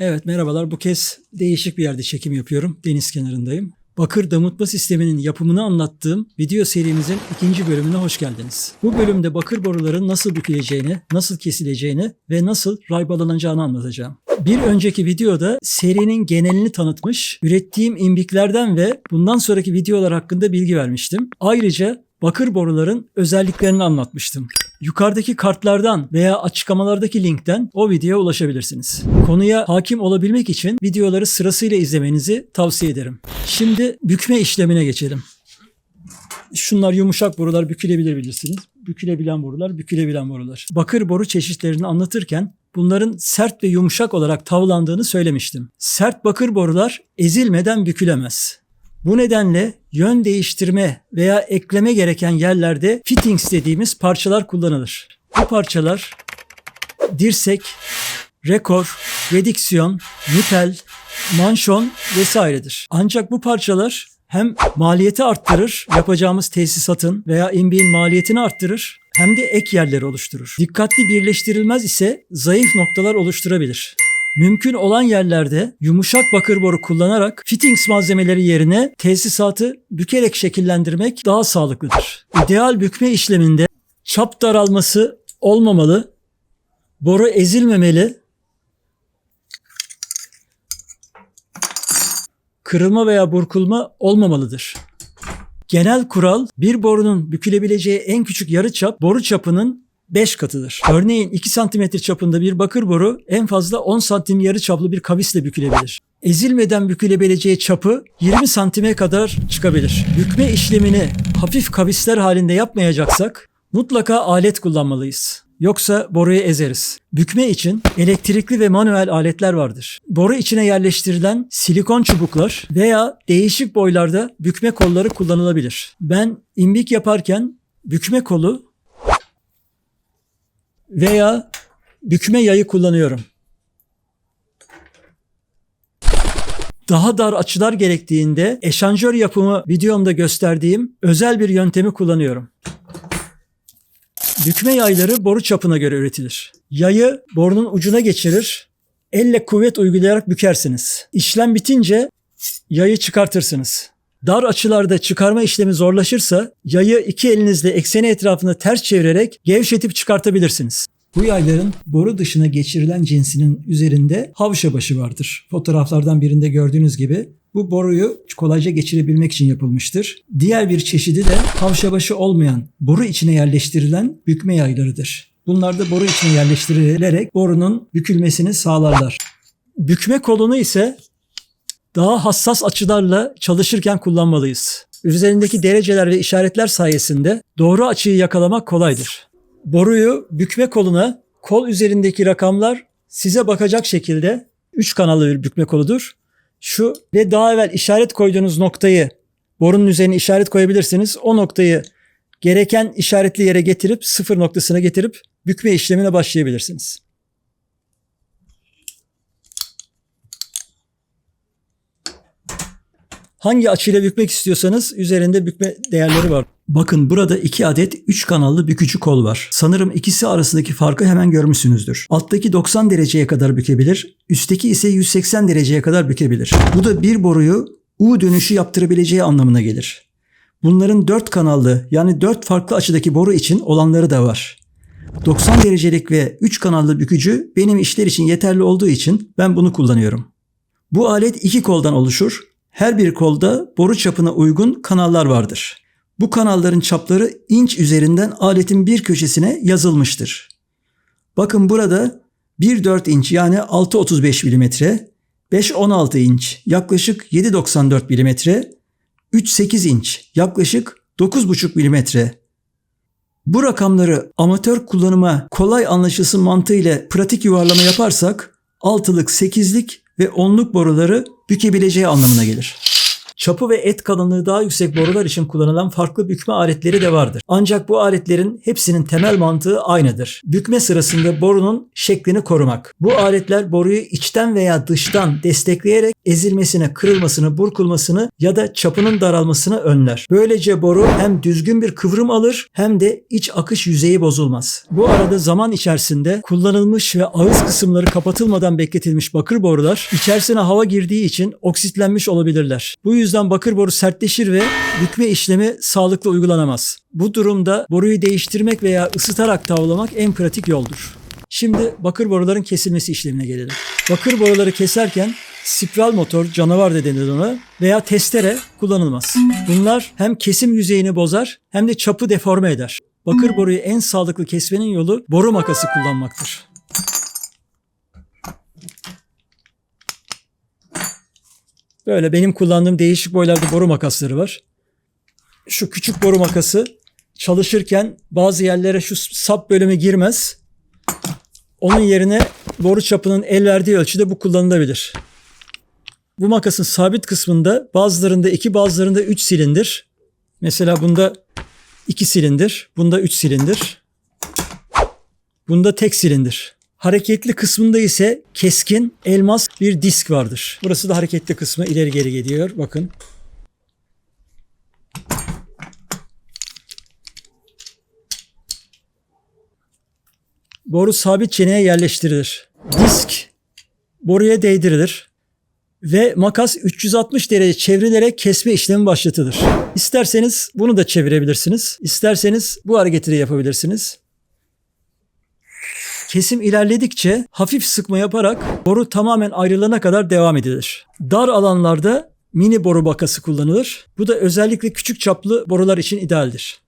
Evet merhabalar. Bu kez değişik bir yerde çekim yapıyorum. Deniz kenarındayım. Bakır damıtma sisteminin yapımını anlattığım video serimizin ikinci bölümüne hoş geldiniz. Bu bölümde bakır boruların nasıl büküleceğini, nasıl kesileceğini ve nasıl raybalanacağını anlatacağım. Bir önceki videoda serinin genelini tanıtmış, ürettiğim imbiklerden ve bundan sonraki videolar hakkında bilgi vermiştim. Ayrıca bakır boruların özelliklerini anlatmıştım. Yukarıdaki kartlardan veya açıklamalardaki linkten o videoya ulaşabilirsiniz. Konuya hakim olabilmek için videoları sırasıyla izlemenizi tavsiye ederim. Şimdi bükme işlemine geçelim. Şunlar yumuşak borular bükülebilir bilirsiniz. Bükülebilen borular, bükülebilen borular. Bakır boru çeşitlerini anlatırken bunların sert ve yumuşak olarak tavlandığını söylemiştim. Sert bakır borular ezilmeden bükülemez. Bu nedenle yön değiştirme veya ekleme gereken yerlerde fittings dediğimiz parçalar kullanılır. Bu parçalar dirsek, rekor, rediksiyon, nipel, manşon vesairedir. Ancak bu parçalar hem maliyeti arttırır, yapacağımız tesisatın veya imbiğin maliyetini arttırır, hem de ek yerleri oluşturur. Dikkatli birleştirilmez ise zayıf noktalar oluşturabilir. Mümkün olan yerlerde yumuşak bakır boru kullanarak fittings malzemeleri yerine tesisatı bükerek şekillendirmek daha sağlıklıdır. İdeal bükme işleminde çap daralması olmamalı, boru ezilmemeli, kırılma veya burkulma olmamalıdır. Genel kural bir borunun bükülebileceği en küçük yarıçap boru çapının 5 katıdır. Örneğin 2 cm çapında bir bakır boru en fazla 10 santim yarı çaplı bir kavisle bükülebilir. Ezilmeden bükülebileceği çapı 20 santime kadar çıkabilir. Bükme işlemini hafif kavisler halinde yapmayacaksak mutlaka alet kullanmalıyız. Yoksa boruyu ezeriz. Bükme için elektrikli ve manuel aletler vardır. Boru içine yerleştirilen silikon çubuklar veya değişik boylarda bükme kolları kullanılabilir. Ben imbik yaparken bükme kolu veya bükme yayı kullanıyorum. Daha dar açılar gerektiğinde eşanjör yapımı videomda gösterdiğim özel bir yöntemi kullanıyorum. Bükme yayları boru çapına göre üretilir. Yayı borunun ucuna geçirir, elle kuvvet uygulayarak bükersiniz. İşlem bitince yayı çıkartırsınız. Dar açılarda çıkarma işlemi zorlaşırsa yayı iki elinizle ekseni etrafında ters çevirerek gevşetip çıkartabilirsiniz. Bu yayların boru dışına geçirilen cinsinin üzerinde havşa başı vardır. Fotoğraflardan birinde gördüğünüz gibi bu boruyu kolayca geçirebilmek için yapılmıştır. Diğer bir çeşidi de havşa başı olmayan boru içine yerleştirilen bükme yaylarıdır. Bunlar da boru içine yerleştirilerek borunun bükülmesini sağlarlar. Bükme kolunu ise daha hassas açılarla çalışırken kullanmalıyız. Üzerindeki dereceler ve işaretler sayesinde doğru açıyı yakalamak kolaydır. Boruyu bükme koluna kol üzerindeki rakamlar size bakacak şekilde 3 kanallı bir bükme koludur. Şu ve daha evvel işaret koyduğunuz noktayı borunun üzerine işaret koyabilirsiniz. O noktayı gereken işaretli yere getirip sıfır noktasına getirip bükme işlemine başlayabilirsiniz. Hangi açıyla bükmek istiyorsanız üzerinde bükme değerleri var. Bakın burada iki adet 3 kanallı bükücü kol var. Sanırım ikisi arasındaki farkı hemen görmüşsünüzdür. Alttaki 90 dereceye kadar bükebilir, üstteki ise 180 dereceye kadar bükebilir. Bu da bir boruyu U dönüşü yaptırabileceği anlamına gelir. Bunların 4 kanallı yani 4 farklı açıdaki boru için olanları da var. 90 derecelik ve 3 kanallı bükücü benim işler için yeterli olduğu için ben bunu kullanıyorum. Bu alet iki koldan oluşur. Her bir kolda boru çapına uygun kanallar vardır. Bu kanalların çapları inç üzerinden aletin bir köşesine yazılmıştır. Bakın burada 1.4 inç yani 6.35 mm, 5.16 inç yaklaşık 7.94 mm, 3.8 inç yaklaşık 9.5 mm. Bu rakamları amatör kullanıma kolay anlaşılsın mantığıyla pratik yuvarlama yaparsak altılık, sekizlik ve onluk boruları bükebileceği anlamına gelir. Çapı ve et kalınlığı daha yüksek borular için kullanılan farklı bükme aletleri de vardır. Ancak bu aletlerin hepsinin temel mantığı aynıdır. Bükme sırasında borunun şeklini korumak. Bu aletler boruyu içten veya dıştan destekleyerek ezilmesine, kırılmasını, burkulmasını ya da çapının daralmasını önler. Böylece boru hem düzgün bir kıvrım alır hem de iç akış yüzeyi bozulmaz. Bu arada zaman içerisinde kullanılmış ve ağız kısımları kapatılmadan bekletilmiş bakır borular içerisine hava girdiği için oksitlenmiş olabilirler. Bu yüzden bakır boru sertleşir ve bükme işlemi sağlıklı uygulanamaz. Bu durumda boruyu değiştirmek veya ısıtarak tavlamak en pratik yoldur. Şimdi bakır boruların kesilmesi işlemine gelelim. Bakır boruları keserken spiral motor, canavar da denir ona veya testere kullanılmaz. Bunlar hem kesim yüzeyini bozar hem de çapı deforme eder. Bakır boruyu en sağlıklı kesmenin yolu boru makası kullanmaktır. Böyle benim kullandığım değişik boylarda boru makasları var. Şu küçük boru makası çalışırken bazı yerlere şu sap bölümü girmez. Onun yerine boru çapının el verdiği ölçüde bu kullanılabilir. Bu makasın sabit kısmında bazılarında iki bazılarında üç silindir. Mesela bunda iki silindir, bunda üç silindir. Bunda tek silindir. Hareketli kısmında ise keskin elmas bir disk vardır. Burası da hareketli kısmı ileri geri gidiyor. Bakın. Boru sabit çeneye yerleştirilir. Disk boruya değdirilir ve makas 360 derece çevrilerek kesme işlemi başlatılır. İsterseniz bunu da çevirebilirsiniz. İsterseniz bu hareketi de yapabilirsiniz. Kesim ilerledikçe hafif sıkma yaparak boru tamamen ayrılana kadar devam edilir. Dar alanlarda mini boru bakası kullanılır. Bu da özellikle küçük çaplı borular için idealdir.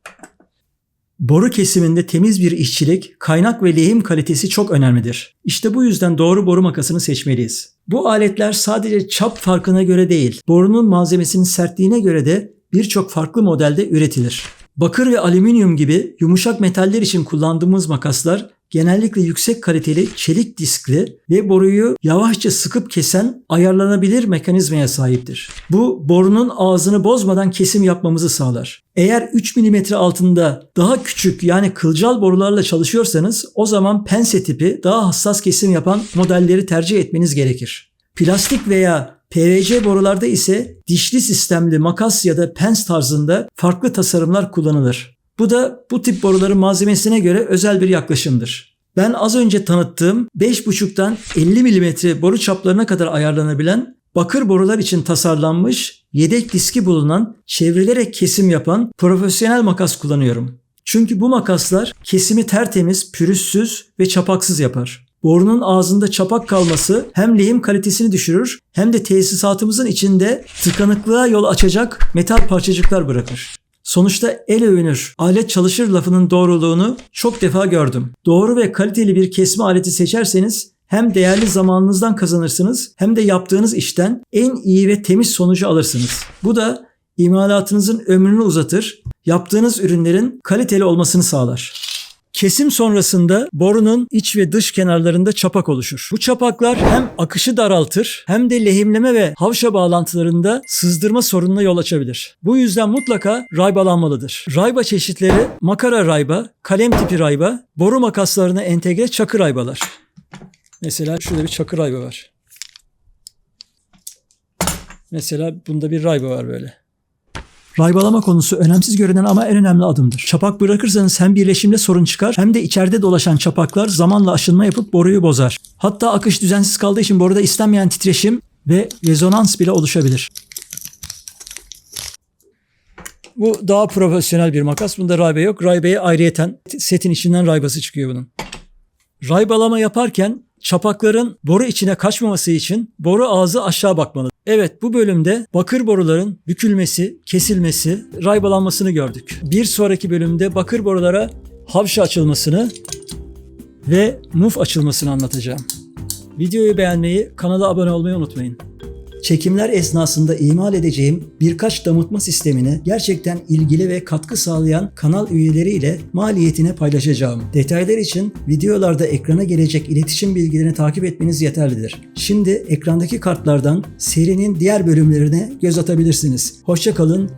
Boru kesiminde temiz bir işçilik, kaynak ve lehim kalitesi çok önemlidir. İşte bu yüzden doğru boru makasını seçmeliyiz. Bu aletler sadece çap farkına göre değil, borunun malzemesinin sertliğine göre de birçok farklı modelde üretilir. Bakır ve alüminyum gibi yumuşak metaller için kullandığımız makaslar genellikle yüksek kaliteli çelik diskli ve boruyu yavaşça sıkıp kesen ayarlanabilir mekanizmaya sahiptir. Bu borunun ağzını bozmadan kesim yapmamızı sağlar. Eğer 3 mm altında daha küçük yani kılcal borularla çalışıyorsanız o zaman pense tipi daha hassas kesim yapan modelleri tercih etmeniz gerekir. Plastik veya PVC borularda ise dişli sistemli makas ya da pens tarzında farklı tasarımlar kullanılır. Bu da bu tip boruların malzemesine göre özel bir yaklaşımdır. Ben az önce tanıttığım 5,5'tan 50 mm boru çaplarına kadar ayarlanabilen bakır borular için tasarlanmış yedek diski bulunan çevrilerek kesim yapan profesyonel makas kullanıyorum. Çünkü bu makaslar kesimi tertemiz, pürüzsüz ve çapaksız yapar. Borunun ağzında çapak kalması hem lehim kalitesini düşürür hem de tesisatımızın içinde tıkanıklığa yol açacak metal parçacıklar bırakır. Sonuçta el övünür, alet çalışır lafının doğruluğunu çok defa gördüm. Doğru ve kaliteli bir kesme aleti seçerseniz hem değerli zamanınızdan kazanırsınız hem de yaptığınız işten en iyi ve temiz sonucu alırsınız. Bu da imalatınızın ömrünü uzatır, yaptığınız ürünlerin kaliteli olmasını sağlar. Kesim sonrasında borunun iç ve dış kenarlarında çapak oluşur. Bu çapaklar hem akışı daraltır hem de lehimleme ve havşa bağlantılarında sızdırma sorununa yol açabilir. Bu yüzden mutlaka raybalanmalıdır. Rayba çeşitleri makara rayba, kalem tipi rayba, boru makaslarına entegre çakı raybalar. Mesela şurada bir çakı rayba var. Mesela bunda bir rayba var böyle. Raybalama konusu önemsiz görünen ama en önemli adımdır. Çapak bırakırsanız hem birleşimde sorun çıkar hem de içeride dolaşan çapaklar zamanla aşınma yapıp boruyu bozar. Hatta akış düzensiz kaldığı için boruda istenmeyen titreşim ve rezonans bile oluşabilir. Bu daha profesyonel bir makas. Bunda raybe yok. Raybeye ayrıyeten setin içinden raybası çıkıyor bunun. Raybalama yaparken çapakların boru içine kaçmaması için boru ağzı aşağı bakmalı. Evet bu bölümde bakır boruların bükülmesi, kesilmesi, raybalanmasını gördük. Bir sonraki bölümde bakır borulara havşa açılmasını ve muf açılmasını anlatacağım. Videoyu beğenmeyi, kanala abone olmayı unutmayın. Çekimler esnasında imal edeceğim birkaç damıtma sistemini gerçekten ilgili ve katkı sağlayan kanal üyeleriyle maliyetini paylaşacağım. Detaylar için videolarda ekrana gelecek iletişim bilgilerini takip etmeniz yeterlidir. Şimdi ekrandaki kartlardan serinin diğer bölümlerine göz atabilirsiniz. Hoşçakalın,